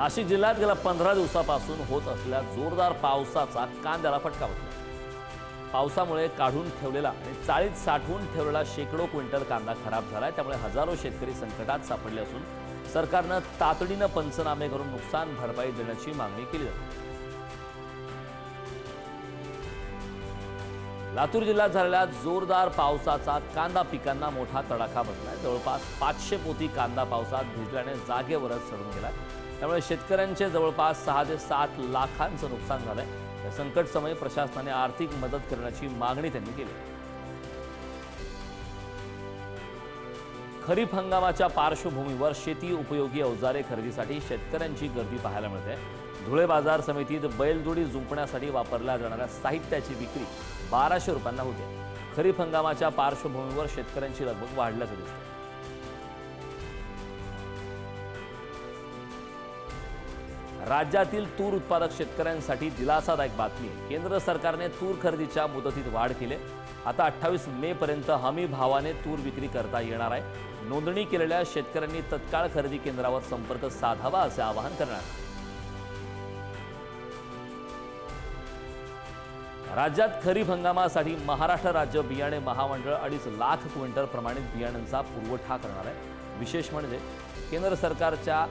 नाशिक जिल्ह्यात गेल्या पंधरा दिवसापासून होत असलेल्या जोरदार पावसाचा कांद्याला फटका बसला. पावसामुळे काढून ठेवलेला आणि चाळीत साठवून ठेवलेला शेकडो क्विंटल कांदा खराब झाला त्यामुळे हजारो शेतकरी संकटात सापडले असून सरकारनं तातडीनं पंचनामे करून नुकसान भरपाई देण्याची मागणी केली जाते. लातूर जिल्ह्यात झालेल्या जोरदार पावसाचा कांदा पिकांना मोठा तडाखा बसलाय. जवळपास पाचशे पोती कांदा पावसात भिजल्याने जागेवरच सडून गेला त्यामुळे शेतकऱ्यांचे जवळपास सहा ते सात लाखांचं नुकसान झालंय. या संकट समयी प्रशासनाने आर्थिक मदत करण्याची मागणी त्यांनी केली. खरीप हंगामाच्या पार्श्वभूमीवर शेती उपयोगी अवजारे खरेदीसाठी शेतकऱ्यांची गर्दी पाहायला मिळते. धुळे बाजार समितीत बैलजोडी जुंपण्यासाठी वापरल्या जाणाऱ्या साहित्याची विक्री बाराशे रुपयांना होते. खरीप हंगामाच्या पार्श्वभूमीवर शेतकऱ्यांची लगबग वाढल्याचं दिसतं राज्यातील तूर उत्पादक शेतकऱ्यांसाठी दिलासादायक बातमी. आहे. केंद्र सरकारने तूर खरेदीच्या मुदतीत वाढ केली. आता अठ्ठावीस मे पर्यंत हमी भावाने तूर विक्री करता येणार आहे. नोंदणी केलेल्या शेतकऱ्यांनी तत्काळ खरेदी केंद्रावर संपर्क साधावा असे आवाहन करणार राज्यात खरीप हंगामासाठी महाराष्ट्र राज्य बियाणे महामंडळ अडीच लाख क्विंटल प्रमाणित बियाण्यांचा पुरवठा करणार आहे. विशेष म्हणजे केंद्र सरकारच्या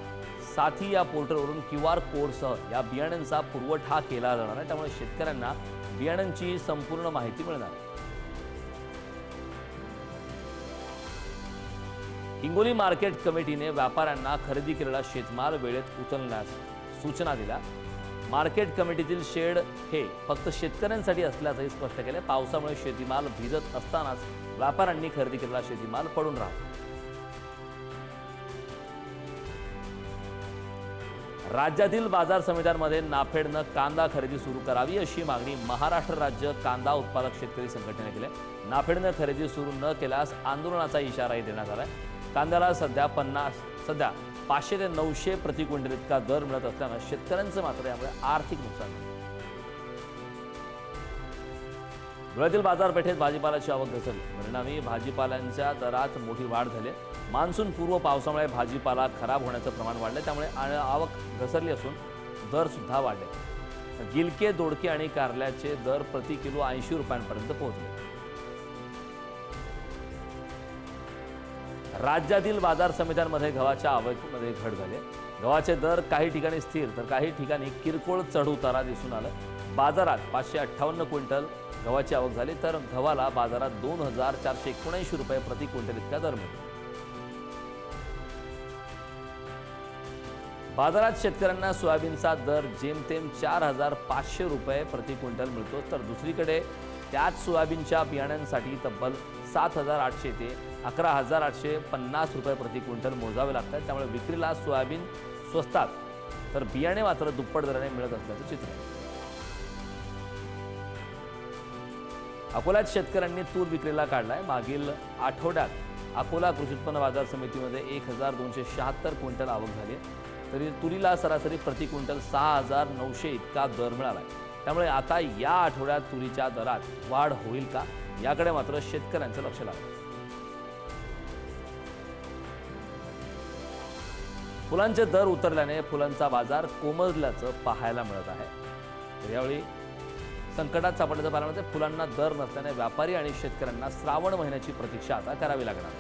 साथी या पोर्टलवरून क्यू आर कोडसह या बियाण्यांचा पुरवठा केला जाणार आहे. त्यामुळे शेतकऱ्यांना बियाण्यांची संपूर्ण माहिती मिळणार आहे. हिंगोली मार्केट कमिटीने व्यापाऱ्यांना खरेदी केलेला शेतमाल वेळेत उचलण्यास सूचना दिल्या. मार्केट कमिटीतील शेड हे फक्त शेतकऱ्यांसाठी असल्याचंही स्पष्ट केलं पावसामुळे शेतीमाल भिजत असतानाच व्यापाऱ्यांनी खरेदी केलेला शेतीमाल पडून राहतो राज्यातील बाजार समित्यांमध्ये नाफेडनं कांदा खरेदी सुरू करावी अशी मागणी महाराष्ट्र राज्य कांदा उत्पादक शेतकरी संघटनेने केली आहे. नाफेडनं खरेदी सुरू न केल्यास आंदोलनाचा इशाराही देण्यात आला आहे कांद्याला सध्या पन्नास सध्या पाचशे ते नऊशे प्रति क्विंटल इतका दर मिळत असल्यानं शेतकऱ्यांचं मात्र यामुळे आर्थिक नुकसान झालं धुळ्यातील बाजारपेठेत भाजीपाल्याची आवक घसरली परिणामी भाजीपाल्यांच्या दरात मोठी वाढ झाली. मान्सून पूर्व पावसामुळे भाजीपाला खराब होण्याचं प्रमाण वाढलं त्यामुळे आवक घसरली असून दर सुद्धा वाढले. गिलके दोडके आणि कारल्याचे दर प्रति किलो ऐंशी रुपयांपर्यंत पोहोचले. राज्यातील बाजार समित्यांमध्ये गव्हाच्या आवकीमध्ये घट झाली. गव्हाचे दर काही ठिकाणी स्थिर तर काही ठिकाणी किरकोळ चढउतारा दिसून आलं. बाजारात पाचशे अठ्ठावन्न क्विंटल गव्हाची आवक झाली तर गव्हाला बाजारात दोन हजार चारशे एकोणऐंशी रुपये प्रति क्विंटल इतका दर मिळतो. बाजारात शेतकऱ्यांना सोयाबीनचा दर जेमतेम चार हजार पाचशे रुपये प्रति क्विंटल मिळतो तर दुसरीकडे त्याच सोयाबीनच्या बियाण्यांसाठी तब्बल सात हजार आठशे ते अकरा हजार आठशे पन्नास रुपये प्रति क्विंटल मोजावे लागतात. त्यामुळे विक्रीला सोयाबीन स्वस्तात तर बियाणे मात्र दुप्पट दराने मिळत असल्याचं चित्र आहे. अकोल्यात शेतकऱ्यांनी तूर विक्रीला काढलाय. मागील आठवड्यात अकोला कृषी उत्पन्न बाजार समितीमध्ये एक हजार दोनशे शहात्तर क्विंटल आवक झाली तरी तुरीला सरासरी प्रति क्विंटल सहा हजार नऊशे इतका दर मिळाला आहे त्यामुळे आता या आठवड्यात तुरीच्या दरात वाढ होईल का? याकडे मात्र शेतकऱ्यांचं लक्ष लागलं. फुलांचे दर उतरल्याने फुलांचा बाजार कोमजल्याचं पाहायला मिळत आहे. तर यावेळी संकटात सापडल्याचं पाहायला फुलांना दर नसल्याने व्यापारी आणि शेतकऱ्यांना श्रावण महिन्याची प्रतीक्षा आता करावी लागणार.